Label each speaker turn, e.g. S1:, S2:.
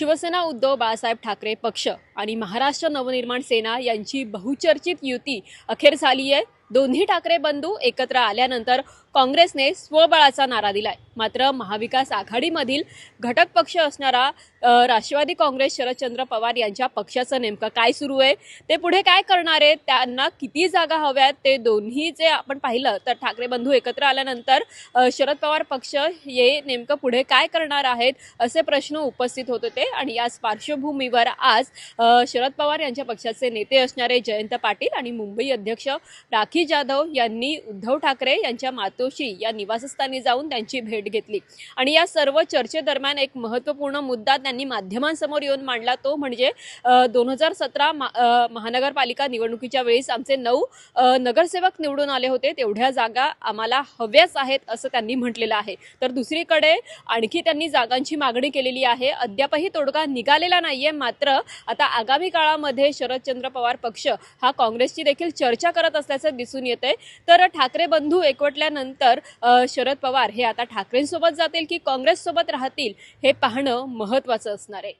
S1: शिवसेना उद्धव बाळासाहेब ठाकरे पक्ष आणि महाराष्ट्र नवनिर्माण सेना यांची बहुचर्चित युती अखेर झाली आहे. दोन्ही ठाकरे बंधू एकत्र आल्यानंतर काँग्रेसने स्वबळाचा नारा दिलाय. मात्र महाविकास आघाडीमधील घटक पक्ष असणारा राष्ट्रवादी काँग्रेस शरदचंद्र पवार यांच्या पक्षाचं नेमकं काय सुरू आहे? ते पुढे काय करणार आहे? त्यांना किती जागा हव्यात? ते दोन्ही जे आपण पाहिलं तर ठाकरे बंधू एकत्र आल्यानंतर शरद पवार पक्ष हे नेमकं पुढे काय करणार आहेत? असे प्रश्न उपस्थित होत होते. आणि याच पार्श्वभूमीवर आज शरद पवार यांच्या पक्षाचे नेते असणारे जयंत पाटील आणि मुंबई अध्यक्ष राखी जाधव यांनी उद्धव ठाकरे यांच्या मातोश्री या निवासस्थानी जाऊन त्यांची भेट घेतली. आणि या सर्व चर्चेदरम्यान एक महत्त्वपूर्ण मुद्दा त्यांनी माध्यमांसमोर येऊन मांडला तो म्हणजे दोन हजार सतरा महानगरपालिका निवडणुकीच्या वेळेस आमचे नऊ नगरसेवक निवडून आले होते. तेवढ्या जागा आम्हाला हव्याच आहेत असं त्यांनी म्हटलेलं आहे. तर दुसरीकडे आणखी त्यांनी जागांची मागणी केलेली आहे. अद्यापही तोडगा निघालेला नाहीये मात्र आता आगामी काळामध्ये शरदचंद्र पवार पक्ष हा काँग्रेसची देखील चर्चा करत असल्याचं दिसून येतंय. तर ठाकरे बंधू एकवटल्यानंतर शरद पवार हे आता ठाकरेंसोबत जातील की काँग्रेससोबत राहतील हे पाहणं महत्त्वाचं असणार आहे.